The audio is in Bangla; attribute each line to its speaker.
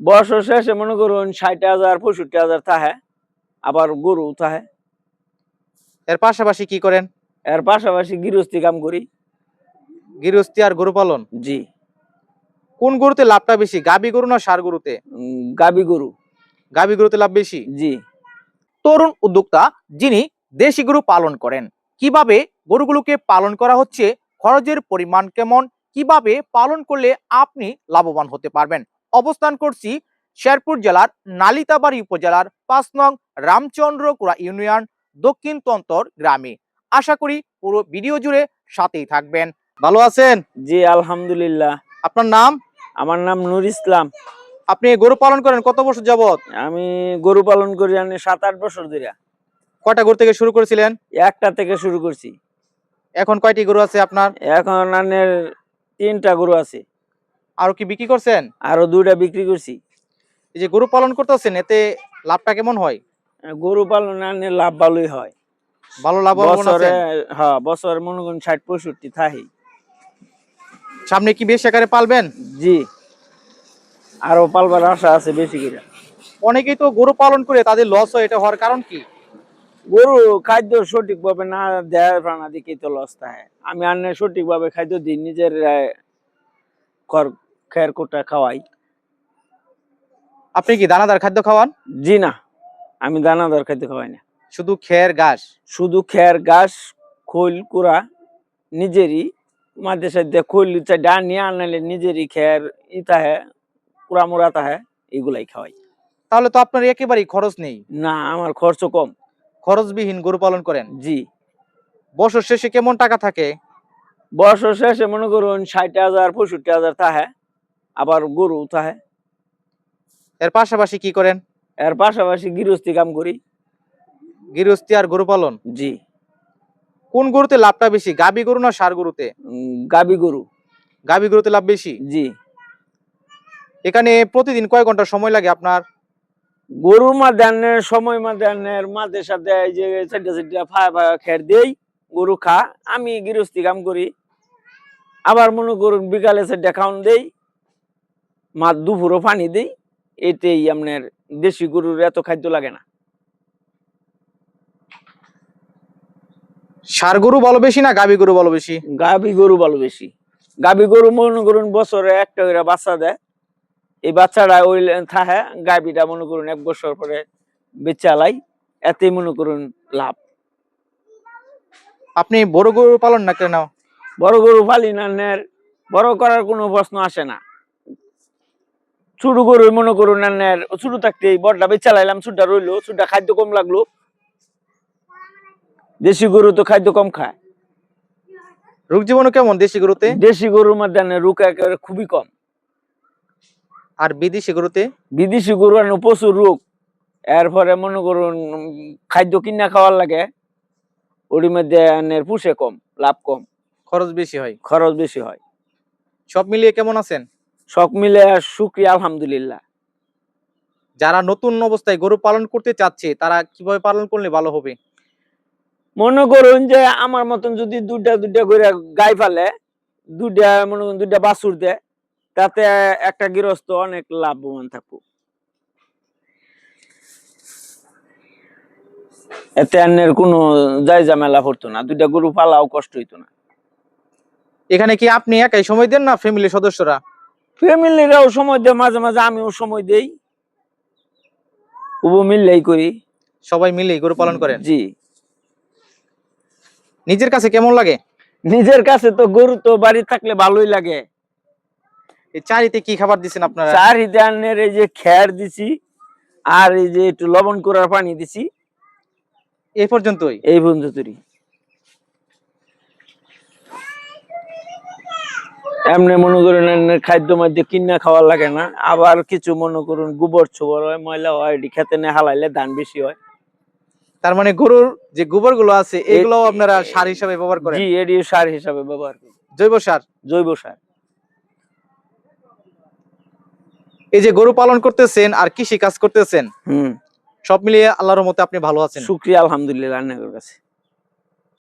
Speaker 1: বছর শেষে মনে করুন ষাট হাজার পঁয়ষট্টি হাজার থাহে আবার গরু থাহে।
Speaker 2: এর পাশাপাশি কি করেন?
Speaker 1: এর পাশাপাশি গৃহস্থী কাম করি।
Speaker 2: গৃহস্থী আর গরু পালন?
Speaker 1: জি।
Speaker 2: কোন গরুতে লাভটা বেশি গাবি গরু না সার গরুতে?
Speaker 1: গাবি গরু।
Speaker 2: গাবি গরুতে লাভ বেশি?
Speaker 1: জি।
Speaker 2: তরুণ উদ্যোক্তা যিনি দেশি গরু পালন করেন কীভাবে গরুগুলোকে পালন করা হচ্ছে খরচের পরিমাণ কেমন কীভাবে পালন করলে আপনি লাভবান হতে পারবেন? অবস্থান করছি শেরপুর জেলার নালিতাবাড়ি উপজেলার পাঁচ নং রামচন্দ্রকুড়া ইউনিয়ন দক্ষিণ তন্তর গ্রামে। আশা করি পুরো ভিডিও জুড়ে সাথেই থাকবেন। ভালো আছেন?
Speaker 1: জি আলহামদুলিল্লাহ।
Speaker 2: আপনার নাম?
Speaker 1: আমার নাম নুর ইসলাম।
Speaker 2: আপনি গরু পালন করেন কত বছর যাবত
Speaker 1: আমি গরু পালন করি আমি সাত আট বছর ধরে
Speaker 2: কয়টা গরু থেকে শুরু করেছিলেন?
Speaker 1: একটা থেকে শুরু করছি।
Speaker 2: এখন কয়টি গরু আছে আপনার?
Speaker 1: এখন তিনটা গরু আছে।
Speaker 2: আরও কি বিক্রি করছেন?
Speaker 1: আরও দুইটা বিক্রি করছি।
Speaker 2: এই যে গরু পালন করতেছেন এতে লাভটা কেমন হয়?
Speaker 1: গরু পালন আনের লাভ ভালোই হয়।
Speaker 2: ভালো লাভ
Speaker 1: বছরে হ্যাঁ বছরে মনে করুন ষাট পঁয়ষট্টি থাহি
Speaker 2: সামনে কি বেশ আকারে পালবেন?
Speaker 1: জি। আরও পালবার আশা আছে বেশি করে।
Speaker 2: অনেকেই তো গরু পালন করে তাদের লস হয় এটা হওয়ার কারণ কি?
Speaker 1: গরু খাদ্য সঠিক ভাবে না দেয় প্রাণা দিকেই তো লস থাকে। আমি আনে সঠিক ভাবে খাদ্য দিই নিজের খড় খের কোটা খাওয়াই।
Speaker 2: আপনি কি দানাদার খাদ্য খাওয়ান?
Speaker 1: জি না আমি দানাদার খাদ্য খাওয়াই না।
Speaker 2: শুধু খের ঘাস?
Speaker 1: শুধু খের ঘাস খোল কুড়া নিজেরই। মাঝে সাথে খোল ডান নিয়ে আনলে নিজেরই খের ই তাহে কুড়া মুড়া তাহে এগুলাই খাওয়াই।
Speaker 2: তাহলে তো আপনার একেবারেই খরচ নেই।
Speaker 1: না আমার খরচ কম।
Speaker 2: খরচবিহীন গরু পালন করেন?
Speaker 1: জি।
Speaker 2: বছর শেষে কেমন টাকা থাকে?
Speaker 1: বছর শেষে মনে করুন ষাট হাজার পঁয়ষট্টি হাজার তাহে। আবার গরু তাহে
Speaker 2: এর পাশাপাশি কি করেন?
Speaker 1: এর পাশাপাশি গৃহস্থী কাম করি।
Speaker 2: গৃহস্থী আর গরু পালন?
Speaker 1: জি।
Speaker 2: কোন গরুতে লাভটা বেশি গাবি গরু না সার গরুতে?
Speaker 1: গাবি গরু।
Speaker 2: গাবি গরুতে লাভ বেশি?
Speaker 1: জি।
Speaker 2: এখানে প্রতিদিন কয় ঘণ্টা সময় লাগে আপনার?
Speaker 1: গরুর মাদানের সময় মাদানের মাঝে সাথে এই যে চারটা চারটা ফায়া ফায়া খের দেই গরু খা আমি গৃহস্থী কাম করি। আবার মনে করুন বিকালে চারটা খাওয়ান দেই মা দুপুরও পানি দেই এতেই আপনার দেশি গরুর এত খাদ্য লাগে না।
Speaker 2: সার গরু ভালো বেশি না গাবি গরু ভালো বেশি?
Speaker 1: গাবি গরু ভালো বেশি। গাবি গরু মনে করুন বছরে একটা করে বাচ্চা দেয়। এই বাচ্চাটা ওই থাহে গাবিটা মনে করুন এক বছর পরে বেচালাই এতে মনে করুন লাভ।
Speaker 2: আপনি বড় গরু পালন না কেন?
Speaker 1: বড় গরু পালি না বড় করার কোনো প্রশ্ন আসে না। ছোট গরু মনে করুন না নের ছোট থাকতেই বড়টা বেচালাইলাম ছোটটা রইল ছোটটা খাদ্য কম লাগল। দেশি গরু তো খাদ্য কম খায়।
Speaker 2: রোগ জীবাণু কেমন দেশি গরুতে?
Speaker 1: দেশি গরুর মধ্যে রোগ একেবারে খুবই কম।
Speaker 2: আর বিদেশি গরুতে?
Speaker 1: বিদেশি গরু প্রচুর রোগ। এরপরে মনে করুন খাদ্য কিনা খাওয়ার লাগে। ওর মধ্যে পুষে কম লাভ কম।
Speaker 2: খরচ বেশি হয়।
Speaker 1: খরচ বেশি হয়।
Speaker 2: সব মিলিয়ে কেমন আছেন?
Speaker 1: সব মিলে শুক্রিয়া আলহামদুলিল্লাহ।
Speaker 2: যারা নতুন অবস্থায় গরু পালন করতে চাচ্ছে তারা কীভাবে পালন করলে ভালো হবে?
Speaker 1: মনে করুন যে আমার মতন যদি দুটা দুটা করে গাই ফেলে দুটা মনে করুন দুটা বাছুর দেয় তাতে একটা গৃহস্থ অনেক লাভবান থাকব এতে আনের কোনো যাই ঝামেলা পড়তো না দুইটা গরু পালাও কষ্ট হইতো না।
Speaker 2: এখানে কি আপনি একাই সময় দেন না ফ্যামিলির সদস্যরা?
Speaker 1: ফ্যামিলিরাও সময় দেয় মাঝে মাঝে আমিও সময় দেই। উবো মিললেই করি।
Speaker 2: সবাই মিলে গরু পালন করেন?
Speaker 1: জি।
Speaker 2: নিজের কাছে কেমন লাগে?
Speaker 1: নিজের কাছে তো গরু তো বাড়ি থাকলে ভালোই লাগে।
Speaker 2: এই চারিতে কি খাবার দিচ্ছেন আপনারা?
Speaker 1: চার হিদানের এই যে খের দিছি আর এই যে একটু লবণ করার পানি দিছি।
Speaker 2: এই পর্যন্তই?
Speaker 1: এই পর্যন্তই। এমনি মনে করেন খাদ্য মধ্যে কিনা খাওয়ার লাগে না। আবার কিছু মনে করুন গোবর ছোবর হয় ময়লা হয় খেতে না হালাইলে ধান বেশি হয়।
Speaker 2: তার মানে গরুর যে গোবরগুলো আছে এগুলো আপনারা সার হিসাবে ব্যবহার করেন?
Speaker 1: জি এটি সার হিসাবে ব্যবহার করি।
Speaker 2: জৈব সার?
Speaker 1: জৈব সার।
Speaker 2: এই যে গরু পালন করতেছেন আর কৃষি কাজ করতেছেন
Speaker 1: হুম।
Speaker 2: সব মিলিয়ে আল্লাহর মতে আপনি ভালো আছেন।
Speaker 1: শুক্রিয়া আলহামদুলিল্লাহ আল্লাহর কাছে।